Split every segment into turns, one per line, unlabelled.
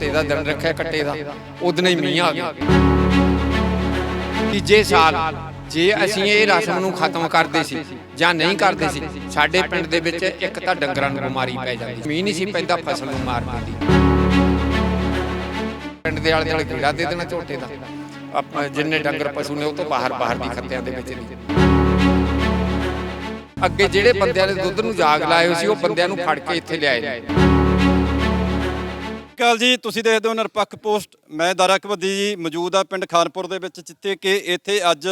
ਝੋਟੇ ਦਾ ਦਿਨ ਰੱਖਿਆ ਕੱਟੇ ਦਾ। ਉਦਣ ਹੀ ਮੀਂਹ ਆ ਗਿਆ। ਤੀਜੇ ਸਾਲ ਜੇ ਅਸੀਂ ਇਹ ਰਸਮ ਨੂੰ ਖਤਮ ਕਰਦੇ ਸੀ ਜਾਂ ਨਹੀਂ ਕਰਦੇ ਸੀ ਸਾਡੇ ਪਿੰਡ ਦੇ ਵਿੱਚ ਇੱਕ ਤਾਂ ਡੰਗਰਾਂ ਨੂੰ ਬਿਮਾਰੀ ਪੈ ਜਾਂਦੀ ਮੀਂਹ ਨਹੀਂ ਸੀ ਪੈਂਦਾ ਫਸਲ ਨੂੰ ਮਾਰ ਦਿੰਦੀ। ਪਿੰਡ ਦੇ ਆਲੇ ਦੁਆਲੇ ਕੀੜਾ ਦੇ ਦੇਣਾ ਝੋਟੇ ਦਾ। ਆਪਾਂ ਜਿੰਨੇ ਡੰਗਰ ਪਸ਼ੂ ਨੇ ਉਹ ਤੋਂ ਬਾਹਰ ਬਾਹਰ ਦੀ ਖੱਤਿਆਂ ਦੇ ਵਿੱਚ ਅੱਗੇ ਜਿਹੜੇ ਬੰਦਿਆਂ ਨੇ ਦੁੱਧ ਨੂੰ ਜਾਗ ਹੋਏ ਸੀ ਉਹ ਬੰਦਿਆਂ ਨੂੰ ਫੜ ਕੇ ਇੱਥੇ ਲਿਆਏ ਨੇ
ਕਾਲ ਜੀ ਤੁਸੀਂ ਦੇਖਦੇ ਹੋ ਨਿਰਪੱਖ ਪੋਸਟ। ਮੈਂ ਦਾਰਾ ਕਬੱਦੀ ਜੀ ਮੌਜੂਦ ਆ ਪਿੰਡ ਖਾਨਪੁਰ ਦੇ ਵਿੱਚ ਜਿੱਥੇ ਕਿ ਇੱਥੇ ਅੱਜ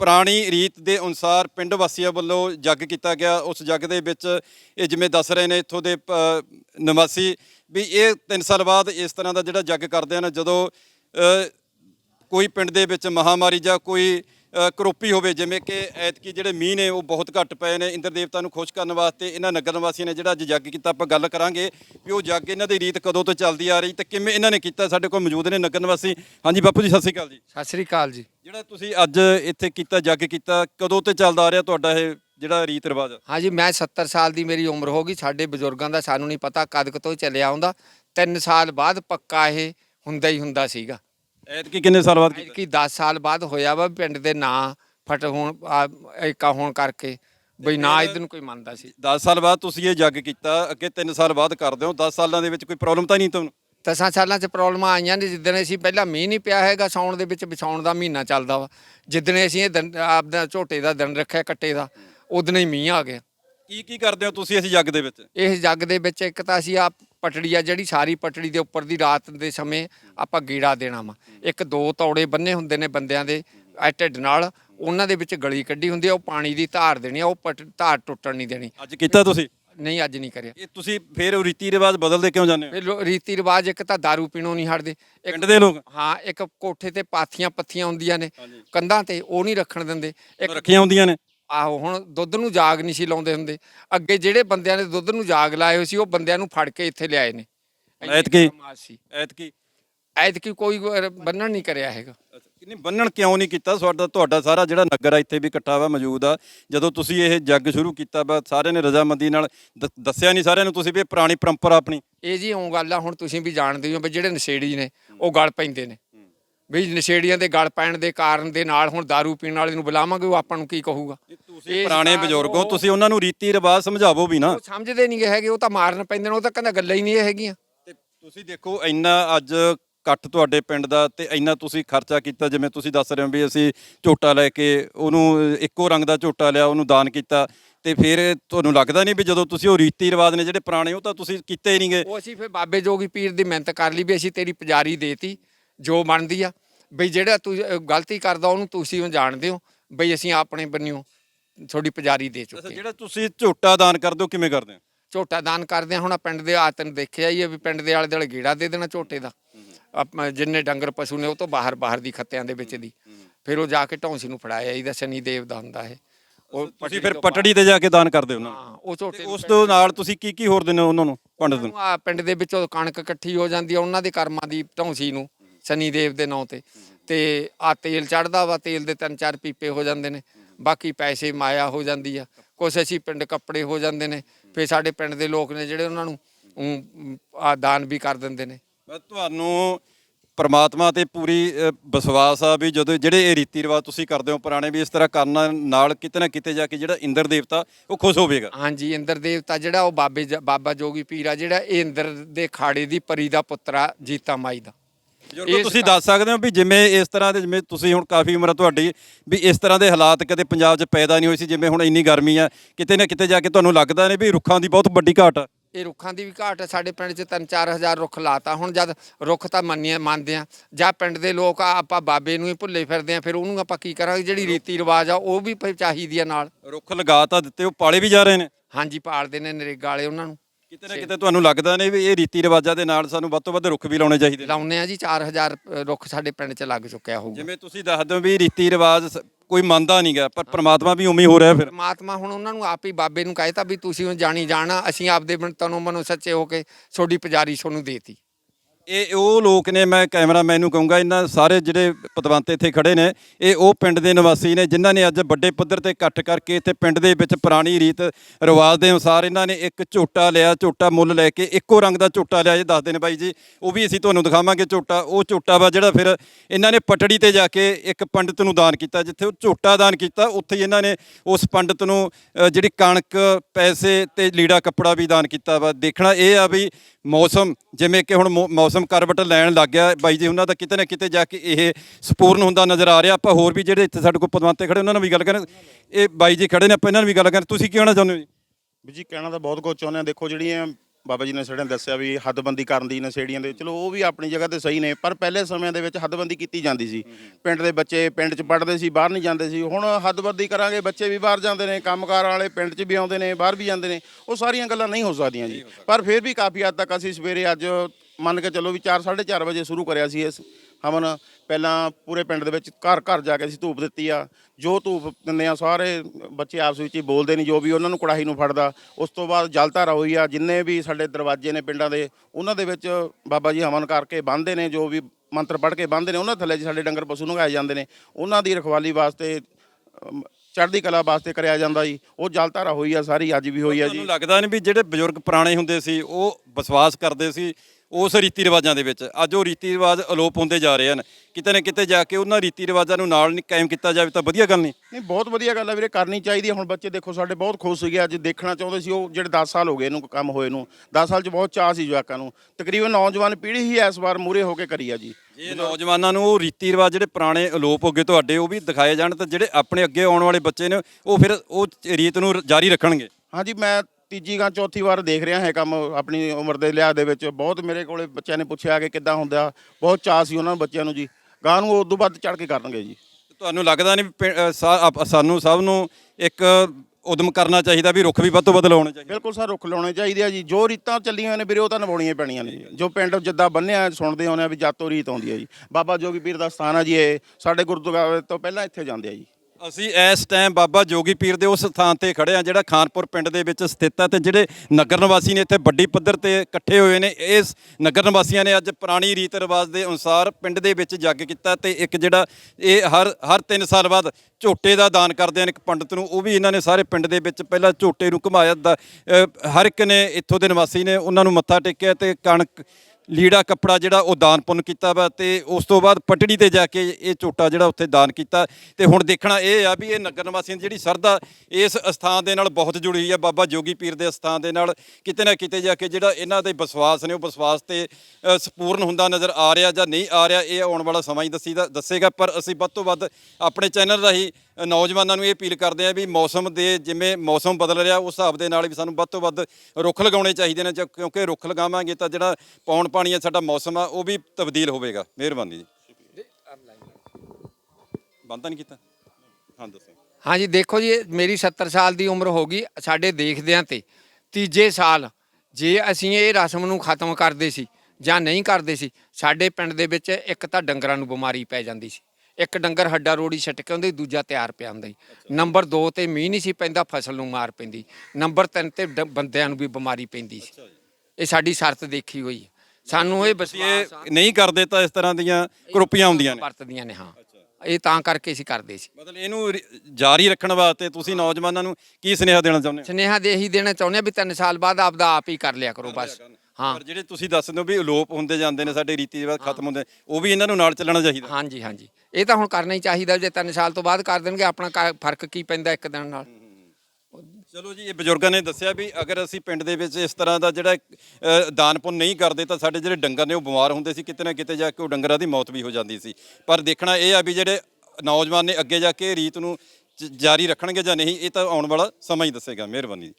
ਪੁਰਾਣੀ ਰੀਤ ਦੇ ਅਨੁਸਾਰ ਪਿੰਡ ਵਾਸੀਆਂ ਵੱਲੋਂ ਜੱਗ ਕੀਤਾ ਗਿਆ। ਉਸ ਜੱਗ ਦੇ ਵਿੱਚ ਇਹ ਜਿਵੇਂ ਦੱਸ ਰਹੇ ਨੇ ਇੱਥੋਂ ਦੇ ਅ, ਨਿਵਾਸੀ ਵੀ ਇਹ 3 ਸਾਲ ਬਾਅਦ ਇਸ ਤਰ੍ਹਾਂ ਦਾ ਜਿਹੜਾ ਜੱਗ ਕਰਦੇ ਹਨ ਜਦੋਂ ਕੋਈ ਪਿੰਡ ਦੇ ਵਿੱਚ ਮਹਾਮਾਰੀ ਜਾਂ ਕੋਈ ਕਰੋਪੀ ਹੋਵੇ ਜਿਵੇਂ ਕਿ ਐਤਕੀ ਜਿਹੜੇ ਮੀਂਹ ਨੇ ਉਹ ਬਹੁਤ ਘੱਟ ਪਏ ਨੇ। ਇੰਦਰ ਦੇਵਤਾ ਨੂੰ ਖੁਸ਼ ਕਰਨ ਵਾਸਤੇ ਇਹਨਾਂ ਨਗਰ ਨਿਵਾਸੀਆਂ ਨੇ ਜਿਹੜਾ ਅੱਜ ਜੱਗ ਕੀਤਾ ਆਪਾਂ ਗੱਲ ਕਰਾਂਗੇ ਵੀ ਉਹ ਜੱਗ ਇਹਨਾਂ ਦੀ ਰੀਤ ਕਦੋਂ ਤੋਂ ਚੱਲਦੀ ਆ ਰਹੀ ਤੇ ਕਿਵੇਂ ਇਹਨਾਂ ਨੇ ਕੀਤਾ ਸਾਡੇ ਕੋਲ ਮੌਜੂਦ ਨੇ ਨਗਰ ਨਿਵਾਸੀ। ਹਾਂਜੀ ਬਾਪੂ ਜੀ ਸਤਿ ਸ਼੍ਰੀ ਅਕਾਲ ਜੀ।
ਸਤਿ ਸ੍ਰੀ ਅਕਾਲ ਜੀ।
ਜਿਹੜਾ ਤੁਸੀਂ ਅੱਜ ਇੱਥੇ ਕੀਤਾ ਜੱਗ ਕੀਤਾ ਕਦੋਂ ਤੇ ਚੱਲਦਾ ਆ ਰਿਹਾ ਤੁਹਾਡਾ ਇਹ ਜਿਹੜਾ ਰੀਤ ਰਿਵਾਜ?
ਹਾਂਜੀ ਮੈਂ 70 ਸਾਲ ਦੀ ਮੇਰੀ ਉਮਰ ਹੋ ਗਈ। ਸਾਡੇ ਬਜ਼ੁਰਗਾਂ ਦਾ ਸਾਨੂੰ ਨਹੀਂ ਪਤਾ ਕਦ ਤੋਂ ਚੱਲਿਆ ਆਉਂਦਾ। 3 ਸਾਲ ਬਾਅਦ ਪੱਕਾ ਇਹ ਹੁੰਦਾ ਹੀ ਹੁੰਦਾ ਸੀਗਾ।
ਐਤਕੀ ਕਿੰਨੇ ਸਾਲ ਬਾਅਦ ਕੀਤਾ?
ਕਿ 10 ਸਾਲ ਬਾਅਦ ਹੋਇਆ ਵਾ ਪਿੰਡ ਦੇ ਨਾਂ ਫਟ ਹੋਣ ਏਕਾ ਹੋਣ ਕਰਕੇ। ਬਈ ਨਾ ਇਹਦੇ ਨੂੰ ਕੋਈ ਮੰਨਦਾ ਸੀ।
10 ਸਾਲ ਬਾਅਦ ਤੁਸੀਂ ਇਹ ਜੱਗ ਕੀਤਾ ਅੱਗੇ 3 ਸਾਲ ਬਾਅਦ ਕਰਦੇ ਹੋ 10 ਸਾਲਾਂ ਦੇ ਵਿੱਚ ਕੋਈ ਪ੍ਰੋਬਲਮ ਤਾਂ ਨਹੀਂ ਤੁਹਾਨੂੰ?
ਦਸਾਂ ਸਾਲਾਂ 'ਚ ਪ੍ਰੋਬਲਮਾਂ ਆਈਆਂ ਨੇ ਜਿੱਦਣ ਅਸੀਂ ਪਹਿਲਾਂ ਮੀਂਹ ਨਹੀਂ ਪਿਆ ਹੈਗਾ ਸਾਉਣ ਦੇ ਵਿੱਚ ਵਿਛਾਉਣ ਦਾ ਮਹੀਨਾ ਚੱਲਦਾ ਵਾ। ਜਿੱਦਣ ਅਸੀਂ ਇਹ ਦਿਨ- ਆਪਦਾ ਝੋਟੇ ਦਾ ਦਿਨ ਰੱਖਿਆ ਕੱਟੇ ਦਾ ਉਦਣ ਹੀ ਮੀਂਹ ਆ ਗਿਆ।
ਕੀ ਕੀ ਕਰਦੇ ਹੋ ਤੁਸੀਂ ਇਸ ਜੱਗ ਦੇ ਵਿੱਚ?
ਇਸ ਜੱਗ ਦੇ ਵਿੱਚ ਇੱਕ ਤਾਂ ਅਸੀਂ ਆ ਪਟੜੀ ਆ ਜਿਹੜੀ ਸਾਰੀ ਪਟੜੀ ਦੇ ਉੱਪਰ ਦੀ ਰਾਤ ਦੇ ਸਮੇਂ ਆਪਾਂ ਗੀੜਾ ਦੇਣਾ ਵਾ। ਇੱਕ ਦੋ ਤੌੜੇ ਬੰਨੇ ਹੁੰਦੇ ਨੇ ਬੰਦਿਆਂ ਦੇ ਢਿੱਡ ਨਾਲ ਉਹਨਾਂ ਦੇ ਵਿੱਚ ਗਲੀ ਕੱਢੀ ਹੁੰਦੀ ਆ ਉਹ ਪਾਣੀ ਦੀ ਧਾਰ ਦੇਣੀ ਆ ਉਹ ਪਟ- ਧਾਰ ਟੁੱਟਣ ਨਹੀਂ ਦੇਣੀ।
ਅੱਜ ਕੀਤਾ ਤੁਸੀਂ?
ਨਹੀਂ ਅੱਜ ਨਹੀਂ ਕਰਿਆ।
ਇਹ ਤੁਸੀਂ ਫੇਰ ਉਹ ਰੀਤੀ ਰਿਵਾਜ ਬਦਲਦੇ ਕਿਉਂ ਜਾਂਦੇ ਹੋ?
ਫਿਰ ਲੋ- ਰੀਤੀ ਰਿਵਾਜ ਇੱਕ ਤਾਂ दारू ਪੀਣੋਂ ਨਹੀਂ ਹਟਦੇ। ਇੱਕ
ਪਿੰਡ ਦੇ ਲੋਕ?
ਹਾਂ ਇੱਕ ਕੋਠੇ ਤੇ ਪਾਥੀਆਂ ਪੱਥੀਆਂ ਹੁੰਦੀਆਂ ਨੇ। ਕੰਧਾਂ ਤੇ ਉਹ ਨਹੀਂ ਰੱਖਣ ਦਿੰਦੇ। ਇੱਕ
ਰੱਖੀਆਂ ਹੁੰਦੀਆਂ ਨੇ।
ਆਹੋ ਹੁਣ ਦੁੱਧ ਨੂੰ ਜਾਗ ਨਹੀਂ ਸੀ ਲਾਉਂਦੇ ਹੁੰਦੇ। ਅੱਗੇ ਜਿਹੜੇ ਬੰਦਿਆਂ ਨੇ ਦੁੱਧ ਨੂੰ ਜਾਗ ਲਾਏ ਹੋਏ ਸੀ ਉਹ ਬੰਦਿਆਂ ਨੂੰ ਫੜ ਕੇ ਇੱਥੇ ਲਿਆਏ ਨੇ। ਇੰਨੀ
ਐਤਕੀ?
ਬਦਮਾਸ਼ ਸੀ।
ਐਤਕੀ
ਐਤਕੀ ਕੋਈ ਬੰਨਣ ਨਹੀਂ ਕਰਿਆ ਹੈਗਾ।
ਨਹੀਂ ਬੰਨਣ ਕਿਉਂ ਨਹੀਂ ਕੀਤਾ? ਤੁਹਾਡਾ ਤੁਹਾਡਾ ਸਾਰਾ ਜਿਹੜਾ ਨਗਰ ਆ ਇੱਥੇ ਵੀ ਇਕੱਠਾ ਵਾ ਮੌਜੂਦ ਆ। ਜਦੋਂ ਤੁਸੀਂ ਇਹ ਜੱਗ ਸ਼ੁਰੂ ਕੀਤਾ ਵਾ ਸਾਰਿਆਂ ਨੇ ਰਜ਼ਾਮੰਦੀ ਨਾਲ ਦ- ਦੱਸਿਆ ਨਹੀਂ ਸਾਰਿਆਂ ਨੂੰ ਤੁਸੀਂ ਵੀ ਇਹ ਪੁਰਾਣੀ ਪਰੰਪਰਾ ਆਪਣੀ।
ਇਹ ਜੀ ਉਹ ਗੱਲ ਆ ਹੁਣ ਤੁਸੀਂ ਵੀ ਜਾਣਦੇ ਹੋ ਵੀ ਜਿਹੜੇ ਨਸ਼ੇੜੀ ਨੇ ਉਹ ਗਲ ਪੈਂਦੇ ਨੇ। ਵੀ ਨਸ਼ੇੜੀਆਂ ਦੇ ਗਲ ਪੈਣ ਦੇ ਕਾਰਨ ਦੇ ਨਾਲ ਹੁਣ दारू ਪੀਣ ਵਾਲੇ ਨੂੰ ਬੁਲਾਵਾਂਗੇ ਉਹ ਆਪਾਂ ਨੂੰ ਕੀ ਕਹੂਗਾ?
ਤੁਸੀਂ ਪੁਰਾਣੇ ਬਜ਼ੁਰਗੋ
ਉਹ-
ਤੁਸੀਂ ਉਹਨਾਂ ਨੂੰ ਰੀਤੀ ਰਿਵਾਜ ਸਮਝਾਵੋ ਵੀ ਨਾ।
ਉਹ ਸਮਝਦੇ ਨਹੀਂ ਹੈਗੇ ਉਹ ਤਾਂ ਮਾਰਨ ਪੈਂਦੇ ਨੇ ਉਹ ਤਾਂ ਕਹਿੰਦਾ ਗੱਲਾਂ ਹੀ ਨਹੀਂ ਇਹ ਹੈਗੀਆਂ।
ਤੇ ਤੁਸੀਂ ਦੇਖੋ ਇੰਨਾ ਅੱਜ ਇਕੱਠ ਤੁਹਾਡੇ ਪਿੰਡ ਦਾ ਤੇ ਇੰਨਾ ਤੁਸੀਂ ਖਰਚਾ ਕੀਤਾ ਜਿਵੇਂ ਤੁਸੀਂ ਦੱਸ ਰਹੇ ਹੋ ਵੀ ਅਸੀਂ ਝੋਟਾ ਲੈ ਕੇ ਉਹਨੂੰ ਇੱਕੋ ਰੰਗ ਦਾ ਝੋਟਾ ਲਿਆ ਉਹਨੂੰ ਦਾਨ ਕੀਤਾ ਤੇ ਫਿਰ ਤੁਹਾਨੂੰ ਲੱਗਦਾ ਨਹੀਂ ਵੀ ਜਦੋਂ ਤੁਸੀਂ ਉਹ ਰੀਤੀ ਰਿਵਾਜ ਨੇ ਜਿਹੜੇ ਪੁਰਾਣੇ ਉਹ ਤਾਂ ਤੁਸੀਂ ਕੀਤੇ ਹੀ ਨਹੀਂਗੇ।
ਉਹ ਅਸੀਂ ਫਿਰ ਬਾਬੇ ਜੋਗੀ ਪੀਰ ਦੀ ਮਿਹਨਤ ਕਰ ਲਈ ਵੀ ਅਸੀਂ ਤੇਰੀ ਪੁਜਾਰੀ ਦੇਤੀ। ਜੋ ਬਣਦੀ ਆ। ਬਈ ਜਿਹੜਾ ਤੂੰ ਗਲਤੀ ਕਰਦਾ ਉਹਨੂੰ ਤੁਸੀਂ ਜਾਣਦੇ ਹੋ। ਬਈ ਅਸੀਂ ਆਪਣੇ ਬੰਨਿਓ ਤੁਹਾਡੀ ਪੁਜਾਰੀ ਦੇ ਚੁੱਕੇ
ਜਿਹੜਾ ਤੁਸੀਂ ਝੋਟਾ ਦਾਨ ਕਰਦੇ ਹੋ ਕਿਵੇਂ ਕਰਦੇ ਹੋ?
ਝੋਟਾ ਦਾਨ ਕਰਦੇ ਆ। ਹੁਣ ਆਹ ਪਿੰਡ ਦੇ ਆਤਨ ਦੇਖਿਆ ਹੀ ਆ ਵੀ ਪਿੰਡ ਦੇ ਆਲੇ ਦੁਆਲੇ ਗੇੜਾ ਦੇ ਦੇਣਾ ਝੋਟੇ ਦਾ। ਜਿੰਨੇ ਡੰਗਰ ਪਸ਼ੂ ਨੇ ਉਹ ਤੋਂ ਬਾਹਰ ਬਾਹਰ ਦੀ ਖੱਤਿਆਂ ਦੇ ਵਿੱਚ ਦੀ। ਫਿਰ ਉਹ ਜਾ ਕੇ ਢੌਂਸੀ ਨੂੰ ਫੜਾਇਆ ਇਹਦਾ ਸ਼ਨੀ ਦੇਵ ਦਾ ਹੁੰਦਾ ਇਹ। ਉਹ
ਤੁਸੀਂ ਫਿਰ ਪਟੜੀ ਤੇ ਜਾ ਕੇ ਦਾਨ ਕਰਦੇ ਹੋ ਉਹਨਾਂ ਨੂੰ?
ਹਾਂ ਉਹ ਝੋਟੇ
ਉਸ ਤੋਂ ਨਾਲ ਤੁਸੀਂ ਕੀ ਕੀ ਹੋਰ ਦਿੰਦੇ ਹੋ ਉਹਨਾਂ ਨੂੰ ਪੰਡਤ ਨੂੰ?
ਆ ਪਿੰਡ ਦੇ ਵਿੱਚੋਂ ਕਣਕ ਇਕੱਠੀ ਹੋ ਜਾਂਦੀ ਆ ਉਹਨਾਂ ਦੇ ਕਰਮਾਂ ਦੀ ਢੌਂਸੀ ਨੂੰ। ਸ਼ਨੀ ਦੇਵ ਦੇ ਨਾਂ ਤੇ। ਤੇ ਆ ਤੇਲ ਚੜਦਾ ਵਾ ਤੇਲ ਦੇ ਤਿੰਨ ਚਾਰ ਪੀਪੇ ਹੋ ਜਾਂਦੇ ਨੇ। ਬਾਕੀ ਪੈਸੇ ਮਾਇਆ ਹੋ ਜਾਂਦੀ ਆ। ਕੁਛ ਅਸੀਂ ਪਿੰਡ ਕੱਪੜੇ ਹੋ ਜਾਂਦੇ ਨੇ। ਫਿਰ ਸਾਡੇ ਪਿੰਡ ਦੇ ਲੋਕ ਨੇ ਜਿਹੜੇ ਉਹਨਾਂ ਨੂੰ ਆ ਦਾਨ ਵੀ ਕਰ ਦਿੰਦੇ ਨੇ।
ਤੁਹਾਨੂੰ ਪਰਮਾਤਮਾ ਤੇ ਪੂਰੀ ਵਿਸ਼ਵਾਸ ਆ ਵੀ ਜਦੋਂ ਜਿਹੜੇ ਇਹ ਰੀਤੀ ਰਿਵਾਜ ਤੁਸੀਂ ਕਰਦੇ ਹੋ ਪੁਰਾਣੇ ਵੀ ਇਸ ਤਰ੍ਹਾਂ ਕਰਨ ਨਾਲ ਕਿਤੇ ਨਾ ਕਿਤੇ ਜਾ ਕੇ ਜਿਹੜਾ ਇੰਦਰ ਦੇਵਤਾ ਉਹ ਖੁਸ਼ ਹੋਵੇਗਾ।
ਹਾਂਜੀ ਇੰਦਰ ਦੇਵਤਾ ਜਿਹੜਾ ਉਹ ਬਾਬੇ ਬਾਬਾ ਜੋਗੀ ਪੀਰ ਆ ਜਿਹੜਾ ਇਹ ਇੰਦਰ ਦੇ ਖਾੜੇ ਦੀ ਪਰੀ ਦਾ ਪੁੱਤਰਾ ਜੀਤਾ ਮਾਈ ਦਾ। ਇਸ
ਤੁਸੀਂ ਦੱਸ ਸਕਦੇ ਹੋ ਵੀ ਜਿਵੇਂ ਇਸ ਤਰ੍ਹਾਂ ਦੇ ਜਿਵੇਂ ਤੁਸੀਂ ਹੁਣ ਕਾਫੀ ਉਮਰ ਆ ਤੁਹਾਡੀ ਵੀ ਇਸ ਤਰ੍ਹਾਂ ਦੇ ਹਾਲਾਤ ਕਦੇ ਪੰਜਾਬ 'ਚ ਪੈਦਾ ਨਹੀਂ ਹੋਏ ਸੀ ਜਿਵੇਂ ਹੁਣ ਇੰਨੀ ਗਰਮੀ ਆ ਕਿਤੇ ਨਾ ਕਿਤੇ ਜਾ ਕੇ ਤੁਹਾਨੂੰ ਲੱਗਦਾ ਨੇ ਵੀ ਰੁੱਖਾਂ ਦੀ ਬਹੁਤ ਵੱਡੀ ਘਾਟ ਆ।
ਇਹ ਰੁੱਖਾਂ ਦੀ ਵੀ ਘਾਟ ਹੈ ਸਾਡੇ ਪਿੰਡ 'ਚ 3-4000 ਰੁੱਖ ਲਾਤਾ ਹੁਣ ਜਦ ਰੁੱਖ ਤਾਂ ਮੰਨੀਆਂ ਮੰਨਦੇ ਆ ਜਾਂ ਪਿੰਡ ਦੇ ਲੋਕ ਆ ਆਪਾਂ ਬਾਬੇ ਨੂੰ ਹੀ ਭੁੱਲੇ ਫਿਰਦੇ ਆ ਫਿਰ ਉਹਨੂੰ ਆਪਾਂ ਕੀ ਕਰਾਂਗੇ ਜਿਹੜੀ ਰੀਤੀ ਰਿਵਾਜ ਆ ਉਹ ਵੀ ਚਾਹੀਦੀ ਆ ਨਾਲ।
ਰੁੱਖ ਲਗਾ ਤਾਂ ਦਿੱਤੇ ਉਹ ਪਾਲੇ ਵੀ ਜਾ ਰਹੇ ਨੇ।
ਹਾਂਜੀ ਪਾਲਦੇ ਨੇ ਨਰੇਗਾ ਵਾਲੇ ਉਹਨਾਂ ਨੂੰ।
ਕਿਤੇ ਨਾ ਕਿਤੇ ਤੁਹਾਨੂੰ ਲੱਗਦਾ ਨੇ ਵੀ ਇਹ ਰੀਤੀ ਰਿਵਾਜਾਂ ਦੇ ਨਾਲ ਸਾਨੂੰ ਵੱਧ ਤੋਂ ਵੱਧ ਰੁੱਖ ਵੀ ਲਾਉਣੇ ਚਾਹੀਦੇ ਨੇ?
ਲਾਉਨੇ ਆ ਜੀ 4000 ਰੁੱਖ ਸਾਡੇ ਪਿੰਡ 'ਚ ਲੱਗ ਚੁੱਕਿਆ ਹੋਊਗਾ।
ਜਿਵੇਂ ਤੁਸੀਂ ਦੱਸਦੇ ਹੋ ਵੀ ਰੀਤੀ ਰਿਵਾਜ ਸ- ਕੋਈ ਮੰਨਦਾ ਨਹੀਂਗਾ ਪਰ ਪ੍ਰਮਾਤਮਾ ਵੀ ਉਵੇਂ ਹੀ ਹੋ ਰਿਹਾ ਫਿਰ।
ਪਰਮਾਤਮਾ ਹੁਣ ਉਹਨਾਂ ਨੂੰ ਆਪ ਹੀ ਬਾਬੇ ਨੂੰ ਕਹਿਤਾ ਵੀ ਤੁਸੀਂ ਜਾਣੀ ਜਾਣਾ ਅਸੀਂ ਆਪਦੇ ਮਨ ਤਨੋਂ ਮਨੋਂ ਸੱਚੇ ਹੋ ਕੇ ਤੁਹਾਡੀ ਪੁਜਾਰੀ ਤੁਹਾਨੂੰ ਦੇਤੀ।
ਇਹ ਉਹ ਲੋਕ ਨੇ, ਮੈਂ ਕੈਮਰਾਮੈਨ ਨੂੰ ਕਹੂੰਗਾ, ਇਹਨਾਂ ਸਾਰੇ ਜਿਹੜੇ ਪਤਵੰਤ ਇੱਥੇ ਖੜੇ ਨੇ, ਇਹ ਉਹ ਪਿੰਡ ਦੇ ਨਿਵਾਸੀ ਨੇ, ਜਿਨ੍ਹਾਂ ਨੇ ਅੱਜ ਵੱਡੇ ਪੱਧਰ ਤੇ ਇਕੱਠ ਕਰਕੇ ਇੱਥੇ ਪਿੰਡ ਦੇ ਵਿੱਚ ਪੁਰਾਣੀ ਰੀਤ ਰਿਵਾਜ ਦੇ ਅਨੁਸਾਰ ਇਹਨਾਂ ਨੇ ਇੱਕ ਝੋਟਾ ਲਿਆ, ਝੋਟਾ ਮੁੱਲ ਲੈ ਕੇ ਇੱਕੋ ਰੰਗ ਦਾ ਝੋਟਾ ਲਿਆ। ਇਹ ਦੱਸਦੇ ਨੇ ਬਾਈ ਜੀ, ਉਹ ਵੀ ਅਸੀਂ ਤੁਹਾਨੂੰ ਦਿਖਾਵਾਂਗੇ ਝੋਟਾ। ਉਹ ਝੋਟਾ ਵਾ ਜਿਹੜਾ ਫਿਰ ਇਹਨਾਂ ਨੇ ਪਟੜੀ ਤੇ ਜਾ ਕੇ ਇੱਕ ਪੰਡਤ ਨੂੰ ਦਾਨ ਕੀਤਾ, ਜਿੱਥੇ ਉਹ ਝੋਟਾ ਦਾਨ ਕੀਤਾ, ਉੱਥੇ ਹੀ ਇਹਨਾਂ ਨੇ ਉਸ ਪੰਡਤ ਨੂੰ ਜਿਹੜੀ ਕਣਕ, ਪੈਸੇ ਤੇ ਲੀੜਾ ਕੱਪੜਾ ਵੀ ਦਾਨ ਕੀਤਾ ਵਾ। ਦੇਖਣਾ ਇਹ ਆ ਵੀ ਮੌਸਮ, ਜਿਵੇਂ ਕਿ ਹੁਣ ਮੌ- ਮੌਸਮ ਕਰਵਟ ਲੈਣ ਲੱਗ ਗਿਆ। ਬਾਈ ਜੀ, ਉਹਨਾਂ ਦਾ ਕਿਤੇ ਨਾ ਕਿਤੇ ਜਾ ਕੇ ਇਹ ਸਪੂਰਨ ਹੁੰਦਾ ਨਜ਼ਰ ਆ ਰਿਹਾ। ਆਪਾਂ ਹੋਰ ਵੀ ਜਿਹੜੇ ਇੱਥੇ ਸਾਡੇ ਕੋਲ ਪਦਵੰਤੇ ਖੜੇ, ਉਹਨਾਂ ਨਾਲ ਵੀ ਗੱਲ ਕਰਾਂ ਇਹ ਬਾਈ ਜੀ ਖੜੇ ਨੇ, ਆਪਾਂ ਇਹਨਾਂ ਨਾਲ ਵੀ ਗੱਲ ਕਰਾਂ ਤੁਸੀਂ ਕੀ ਕਹਿਣਾ ਚਾਹੁੰਦੇ ਹੋ ਜੀ?
ਵੀ ਜੀ, ਕਹਿਣਾ ਤਾਂ ਬਹੁਤ ਕੁਝ ਚਾਹੁੰਦੇ ਆ ਦੇਖੋ, ਜਿਹੜੀਆਂ ਬਾਬਾ ਜੀ ਨੇ ਸੜਿਆਂ ਦੱਸਿਆ ਵੀ ਹੱਦਬੰਦੀ ਕਰਨ ਦੀ ਨਸ਼ੇੜੀਆਂ ਦੇ ਚਲੋ ਉਹ ਵੀ ਆਪਣੀ ਜਗ੍ਹਾ ਤੇ ਸਹੀ ਨੇ ਪਰ ਪਹਿਲੇ ਸਮਿਆਂ ਦੇ ਵਿੱਚ ਹੱਦਬੰਦੀ ਕੀਤੀ ਜਾਂਦੀ ਸੀ। ਪਿੰਡ ਦੇ ਬੱਚੇ ਪਿੰਡ 'ਚ ਪੜ੍ਹਦੇ ਸੀ ਬਾਹਰ ਨਹੀਂ ਜਾਂਦੇ ਸੀ। ਹੁਣ ਹੱਦਬੰਦੀ ਕਰਾਂਗੇ ਬੱਚੇ ਵੀ ਬਾਹਰ ਜਾਂਦੇ ਨੇ ਕੰਮਕਾਰ ਵਾਲੇ ਪਿੰਡ 'ਚ ਵੀ ਆਉਂਦੇ ਨੇ ਬਾਹਰ ਵੀ ਜਾਂਦੇ ਨੇ ਉਹ ਸਾਰੀਆਂ ਗੱਲਾਂ ਨਹੀਂ ਹੋ ਸਕਦੀਆਂ ਜੀ। ਪਰ ਫਿਰ ਵੀ ਕਾਫੀ ਹੱਦ ਤੱਕ ਅਸੀਂ ਸਵੇਰੇ ਅੱਜ ਮੰਨ ਕੇ ਚੱਲੋ ਵੀ 4 4:30 ਵਜੇ ਸ਼ੁਰੂ ਕਰਿਆ ਸੀ ਇਸ ਹਮਨ, ਪਹਿਲਾਂ ਪੂਰੇ ਪਿੰਡ ਦੇ ਵਿੱਚ ਘਰ ਘਰ ਜਾ ਕੇ ਅਸੀਂ ਧੂਪ ਦਿੱਤੀ ਆ। ਜੋ ਧੂਪ ਦਿੰਦੇ ਆ, ਸਾਰੇ ਬੱਚੇ ਆਪਸ ਵਿੱਚ ਹੀ ਬੋਲਦੇ ਨਹੀਂ ਜੋ ਵੀ ਉਹਨਾਂ ਨੂੰ ਕੜਾਹੀ ਨੂੰ ਫੜਦਾ। ਉਸ ਤੋਂ ਬਾਅਦ ਜਲ ਧਾਰਾ ਹੋਈ ਆ, ਜਿੰਨੇ ਵੀ ਸਾਡੇ ਦਰਵਾਜ਼ੇ ਨੇ ਪਿੰਡਾਂ ਦੇ, ਉਹਨਾਂ ਦੇ ਵਿੱਚ ਬਾਬਾ ਜੀ ਹਵਨ ਕਰਕੇ ਬੰਨ੍ਹਦੇ ਨੇ, ਜੋ ਵੀ ਮੰਤਰ ਪੜ੍ਹ ਕੇ ਬੰਨ੍ਹਦੇ ਨੇ, ਉਹਨਾਂ ਥੱਲੇ ਜੀ ਸਾਡੇ ਡੰਗਰ ਪਸ਼ੂ ਨਗਾਏ ਜਾਂਦੇ ਨੇ। ਉਹਨਾਂ ਦੀ ਰਖਵਾਲੀ ਵਾਸਤੇ ਚੜ੍ਹਦੀ ਕਲਾ ਵਾਸਤੇ ਕਰਿਆ ਜਾਂਦਾ ਜੀ। ਉਹ ਜਲ ਧਾਰਾ ਹੋਈ ਆ, ਸਾਰੀ ਅੱਜ ਵੀ ਹੋਈ ਆ ਜੀ।
ਤੁਹਾਨੂੰ ਲੱਗਦਾ ਨਹੀਂ ਵੀ ਜਿਹੜੇ ਬਜ਼ੁਰਗ ਪੁਰਾਣੇ ਹੁੰਦੇ ਸੀ, ਉਹ ਵਿਸ਼ਵਾਸ ਕਰਦੇ ਸੀ ਉਸ ਰੀਤੀ ਰਿਵਾਜਾਂ ਦੇ ਵਿੱਚ। ਅੱਜ ਉਹ ਰੀਤੀ ਰਿਵਾਜ ਅਲੋਪ ਹੁੰਦੇ ਜਾ ਰਹੇ ਹਨ। ਕਿਤੇ ਨਾ ਕਿਤੇ ਜਾ ਕੇ ਉਹਨਾਂ ਰੀਤੀ ਰਿਵਾਜਾਂ ਨੂੰ ਨਾਲ ਨਹੀਂ ਕਾਇਮ ਕੀਤਾ ਜਾਵੇ ਤਾਂ ਵਧੀਆ ਗੱਲ ਨਹੀਂ।
ਨਹੀਂ ਬਹੁਤ ਵਧੀਆ ਗੱਲ ਆ ਵੀਰੇ ਕਰਨੀ ਚਾਹੀਦੀ ਆ। ਹੁਣ ਬੱਚੇ ਦੇਖੋ ਸਾਡੇ ਬਹੁਤ ਖੁਸ਼ ਸੀਗੇ ਅੱਜ ਦੇਖਣਾ ਚਾਹੁੰਦੇ ਸੀ ਉਹ ਜਿਹੜੇ 10 ਸਾਲ ਹੋ ਗਏ ਇਹਨੂੰ ਕੰਮ ਹੋਏ ਨੂੰ। 10 ਸਾਲ 'ਚ ਬਹੁਤ ਚਾਹ ਸੀ ਜਵਾਕਾਂ ਨੂੰ। ਤਕਰੀਬਨ ਨੌਜਵਾਨ ਪੀੜ੍ਹੀ ਹੀ ਇਸ ਵਾਰ ਮੂਰੇ ਹੋ ਕੇ ਕਰੀ ਆ ਜੀ।
ਜੇ ਨੌਜਵਾਨਾਂ ਨੂੰ ਉਹ ਰੀਤੀ ਰਿਵਾਜ ਜਿਹੜੇ ਪੁਰਾਣੇ ਅਲੋਪ ਹੋ ਗਏ ਤੁਹਾਡੇ ਉਹ ਵੀ ਦਿਖਾਏ ਜਾਣ ਤਾਂ ਜਿਹੜੇ ਆਪਣੇ ਅੱਗੇ ਆਉਣ ਵਾਲੇ ਬੱਚੇ ਨੇ ਉਹ ਫਿਰ ਉਹ ਰੀਤ ਨੂੰ ਜਾਰੀ ਰੱਖਣਗੇ।
ਹਾਂਜੀ ਮੈਂ ਤੀਜੀ ਗਾਂ ਚੌਥੀ ਵਾਰ ਦੇਖ ਰਿਹਾ ਹੈ ਕੰਮ ਆਪਣੀ ਉਮਰ ਦੇ ਲਿਹਾਜ਼ ਦੇ ਵਿੱਚ। ਬਹੁਤ ਮੇਰੇ ਕੋਲੇ ਬੱਚਿਆਂ ਨੇ ਪੁੱਛਿਆ ਕਿ ਕਿੱਦਾਂ ਹੁੰਦਾ ਬਹੁਤ ਚਾਹ ਸੀ ਉਹਨਾਂ ਬੱਚਿਆਂ ਨੂੰ ਜੀ। ਗਾਂ ਨੂੰ ਉਦੋਂ ਵੱਧ ਚੜ ਕੇ ਕਰਨਗੇ ਜੀ।
ਤੁਹਾਨੂੰ ਲੱਗਦਾ ਨਹੀਂ ਸਾਨੂੰ ਸਭ ਨੂੰ ਇੱਕ ਉਦਮ ਕਰਨਾ ਚਾਹੀਦਾ ਵੀ ਰੁੱਖ ਵੀ ਵੱਧ ਤੋਂ ਵੱਧ ਲਾਉਣੇ ਚਾਹੀਦੇ?
ਬਿਲਕੁਲ ਸਰ ਰੁੱਖ ਲਾਉਣੇ ਚਾਹੀਦੇ ਆ ਜੀ। ਜੋ ਰੀਤਾਂ ਚੱਲੀਆਂ ਹੋਈਆਂ ਨੇ ਵੀਰੇ ਉਹ ਤਾਂ ਨਿਭਾਉਣੀਆਂ ਪੈਣੀਆਂ ਨੇ ਜੀ। ਜੋ ਪਿੰਡ ਜਿੱਦਾਂ ਬੰਨਿਆ ਸੁਣਦੇ ਆਉਂਦੇ ਆ ਵੀ ਜਾਤੋ ਰੀਤ ਆਉਂਦੀ ਹੈ ਜੀ। ਬਾਬਾ ਜੋਗੀ ਪੀਰ ਦਾ ਸਥਾਨ ਆ ਜੀ ਇਹ। ਸਾਡੇ ਗੁਰਦੁਆਰੇ ਤੋਂ ਪਹਿਲਾਂ ਇੱਥੇ ਜਾਂਦੇ ਆ ਜੀ।
ਅਸੀਂ ਇਸ ਟਾਈਮ ਬਾਬਾ ਜੋਗੀ ਪੀਰ ਦੇ ਉਸ ਸਥਾਨ ਤੇ ਖੜੇ ਆ ਜਿਹੜਾ ਖਾਨਪੁਰ ਪਿੰਡ ਦੇ ਵਿੱਚ ਸਥਿਤ ਹੈ ਤੇ ਜਿਹੜੇ ਨਗਰ ਨਿਵਾਸੀ ਨੇ ਇੱਥੇ ਵੱਡੀ ਪੱਧਰ ਤੇ ਇਕੱਠੇ ਹੋਏ ਨੇ, ਇਸ ਨਗਰ ਨਿਵਾਸੀਆਂ ਨੇ ਅੱਜ ਪੁਰਾਣੀ ਰੀਤ ਰਿਵਾਜ ਦੇ ਅਨੁਸਾਰ ਪਿੰਡ ਦੇ ਵਿੱਚ ਜੱਗ ਕੀਤਾ ਤੇ ਇੱਕ ਜਿਹੜਾ ਇਹ ਹਰ ਹਰ 3 ਸਾਲ ਬਾਅਦ ਝੋਟੇ ਦਾ ਦਾਨ ਕਰਦੇ ਹਨ ਇੱਕ ਪੰਡਤ ਨੂੰ, ਉਹ ਵੀ ਇਹਨਾਂ ਨੇ ਸਾਰੇ ਪਿੰਡ ਦੇ ਵਿੱਚ ਪਹਿਲਾਂ ਝੋਟੇ ਨੂੰ ਘੁਮਾਇਆ, ਦਾ ਹਰ ਇੱਕ ਨੇ ਇੱਥੋਂ ਦੇ ਨਿਵਾਸੀ ਨੇ, ਉਹਨਾਂ ਨੂੰ ਮੱਥਾ ਟੇਕਿਆ ਤੇ ਕਣਕ ਲੀੜਾ ਕੱਪੜਾ ਜਿਹੜਾ ਉਹ ਦਾਨ ਪੁੰਨ ਕੀਤਾ ਵਾ ਤੇ ਉਸ ਤੋਂ ਬਾਅਦ ਪਟੜੀ ਤੇ ਜਾ ਕੇ ਇਹ ਝੋਟਾ ਜਿਹੜਾ ਉੱਥੇ ਦਾਨ ਕੀਤਾ। ਤੇ ਹੁਣ ਦੇਖਣਾ ਇਹ ਆ ਵੀ ਇਹ ਨਗਰ ਨਿਵਾਸੀਆਂ ਦੀ ਜਿਹੜੀ ਸਰਦਾ ਇਸ ਅਸਥਾਨ ਦੇ ਨਾਲ ਬਹੁਤ ਜੁੜੀ ਹੋਈ ਆ। ਬਾਬਾ ਜੋਗੀ ਪੀਰ ਦੇ ਅਸਥਾਨ ਦੇ ਨਾਲ ਕਿਤੇ ਨਾ ਕਿਤੇ ਜਾ ਕੇ ਜਿਹੜਾ ਇਹਨਾਂ ਦੇ ਵਿਸ਼ਵਾਸ ਨੇ, ਉਹ ਵਿਸ਼ਵਾਸ ਤੇ ਸਪੂਰਨ ਹੁੰਦਾ ਨਜ਼ਰ ਆ ਰਿਹਾ ਜਾਂ ਨਹੀਂ ਆ ਰਿਹਾ, ਇਹ ਆਉਣ ਵਾਲਾ ਸਮਾਂ ਹੀ ਦੱਸੀਦਾ ਦੱਸੇਗਾ। ਪਰ ਅਸੀਂ ਵੱਧ ਤੋਂ ਵੱਧ ਆਪਣੇ ਚੈਨਲ ਰਾਹੀਂ ਨੌਜਵਾਨਾਂ ਨੂੰ ਇਹ ਅਪੀਲ ਕਰਦੇ ਆ ਵੀ ਮੌਸਮ ਦੇ ਜਿਵੇਂ ਮੌਸਮ ਬਦਲ ਰਿਹਾ, ਉਸ ਹਿਸਾਬ ਦੇ ਨਾਲ ਵੀ ਸਾਨੂੰ ਵੱਧ ਤੋਂ ਵੱਧ ਰੁੱਖ ਲਗਾਉਣੇ ਚਾਹੀਦੇ ਨੇ ਕਿਉਂਕਿ ਰੁੱਖ ਲਗਾਵਾਂਗੇ ਤਾਂ ਜਿਹੜਾ ਪੌਣ ਪਾਣੀ ਆ ਸਾਡਾ ਮੌਸਮ ਆ, ਉਹ ਵੀ ਤਬਦੀਲ ਹੋਵੇਗਾ। ਮਿਹਰਬਾਨੀ ਜੀ। ਬੰਦ ਨਹੀਂ ਕੀਤਾ? ਹਾਂ, ਦੱਸੋ।
ਹਾਂਜੀ, ਦੇਖੋ ਜੀ ਮੇਰੀ 70 ਸਾਲ ਦੀ ਉਮਰ ਹੋ ਗਈ, ਸਾਡੇ ਦੇਖਦਿਆਂ ਤੇ। ਤੀਜੇ ਸਾਲ, ਜੇ ਅਸੀਂ ਇਹ ਰਸਮ ਨੂੰ ਖਤਮ ਕਰਦੇ ਸੀ ਜਾਂ ਨਹੀਂ ਕਰਦੇ ਸੀ, ਸਾਡੇ ਪਿੰਡ ਦੇ ਵਿੱਚ ਇੱਕ ਤਾਂ ਡੰਗਰਾਂ ਨੂੰ ਬਿਮਾਰੀ ਪੈ ਜਾਂਦੀ ਸੀ। ਇੱਕ ਡੰਗਰ ਹੱਡਾ ਰੋੜੀ ਛੱਟ ਕੇ ਆਉਂਦੇ ਦੂਜਾ ਤਿਆਰ ਪਿਆ ਹੁੰਦਾ ਸੀ ਨੰਬਰ 2 ਤੇ ਮੀਂਹ ਨਹੀਂ ਸੀ ਪੈਂਦਾ ਫਸਲ ਨੂੰ ਮਾਰ ਪੈਂਦੀ। ਨੰਬਰ 3 ਤੇ ਡ- ਬੰਦਿਆਂ ਨੂੰ ਵੀ ਬਿਮਾਰੀ ਪੈਂਦੀ ਸੀ। ਇਹ ਸਾਡੀ ਸ਼ਰਤ ਦੇਖੀ ਹੋਈ ਹੈ। ਸਾਨੂੰ ਇਹ
ਤੁਸੀਂ
ਵਿਸ਼ਵਾਸ ਆ
ਇਹ ਨਹੀਂ ਕਰਦੇ ਤਾਂ ਇਸ ਤਰ੍ਹਾਂ ਦੀਆਂ ਕਰੋਪੀਆਂ ਆਉਂਦੀਆਂ ਨੇ?
ਵਰਤਦੀਆਂ ਨੇ ਹਾਂ। ਇਹ ਤਾਂ ਕਰਕੇ ਅਸੀਂ ਕਰਦੇ ਸੀ।
ਮਤਲਬ ਇਹਨੂੰ ਰ- ਜਾਰੀ ਰੱਖਣ ਵਾਸਤੇ ਤੁਸੀਂ ਨੌਜਵਾਨਾਂ ਨੂੰ ਕੀ ਸੁਨੇਹਾ ਦੇਣਾ ਚਾਹੁੰਦੇ ਹੋ?
ਸੁਨੇਹਾ ਦੇ ਇਹੀ ਦੇਣਾ ਚਾਹੁੰਦੇ ਆ ਵੀ 3 ਸਾਲ ਬਾਅਦ ਆਪਦਾ ਆਪ ਹੀ ਕਰ ਲਿਆ ਕਰੋ ਬਸ। ਹਾਂ।
ਪਰ ਜਿਹੜੇ ਤੁਸੀਂ ਦੱਸਦੇ ਹੋ ਵੀ ਅਲੋਪ ਹੁੰਦੇ ਜਾਂਦੇ ਨੇ ਸਾਡੇ ਰੀਤੀ ਰਿਵਾਜ ਖਤਮ ਹੁੰਦੇ ਉਹ ਵੀ ਇਹਨਾਂ ਨੂੰ ਨਾਲ ਚੱਲਣਾ ਚਾਹੀਦਾ।
ਹਾਂਜੀ ਹਾਂਜੀ। ਇਹ ਤਾਂ ਹੁਣ ਕਰਨਾ ਹੀ ਚਾਹੀਦਾ ਜੇ 3 ਸਾਲ ਤੋਂ ਬਾਅਦ ਕਰ ਦੇਣਗੇ ਆਪਣਾ ਕਾ- ਫ਼ਰਕ ਕੀ ਪੈਂਦਾ ਇੱਕ ਦਿਨ ਨਾਲ।
ਚਲੋ ਜੀ ਇਹ ਬਜ਼ੁਰਗਾਂ ਨੇ ਦੱਸਿਆ ਵੀ ਅਗਰ ਅਸੀਂ ਪਿੰਡ ਦੇ ਵਿੱਚ ਇਸ ਤਰ੍ਹਾਂ ਦਾ ਜਿਹੜਾ ਅ, ਦਾਨ ਪੁੰਨ ਨਹੀਂ ਕਰਦੇ ਤਾਂ ਸਾਡੇ ਜਿਹੜੇ ਡੰਗਰ ਨੇ ਉਹ ਬਿਮਾਰ ਹੁੰਦੇ ਸੀ ਕਿਤੇ ਨਾ ਕਿਤੇ ਜਾ ਕੇ ਉਹ ਡੰਗਰਾਂ ਦੀ ਮੌਤ ਵੀ ਹੋ ਜਾਂਦੀ ਸੀ। ਪਰ ਦੇਖਣਾ ਇਹ ਆ ਵੀ ਜਿਹੜੇ ਨੌਜਵਾਨ ਨੇ ਅੱਗੇ ਜਾ ਕੇ ਰੀਤ ਨੂੰ ਜ- ਜਾਰੀ ਰੱਖਣਗੇ ਜਾਂ ਨਹੀਂ ਇਹ ਤਾਂ ਆਉਣ ਵਾਲਾ ਸਮਾਂ ਹੀ ਦੱਸੇਗਾ। ਮਿਹਰਬਾਨੀ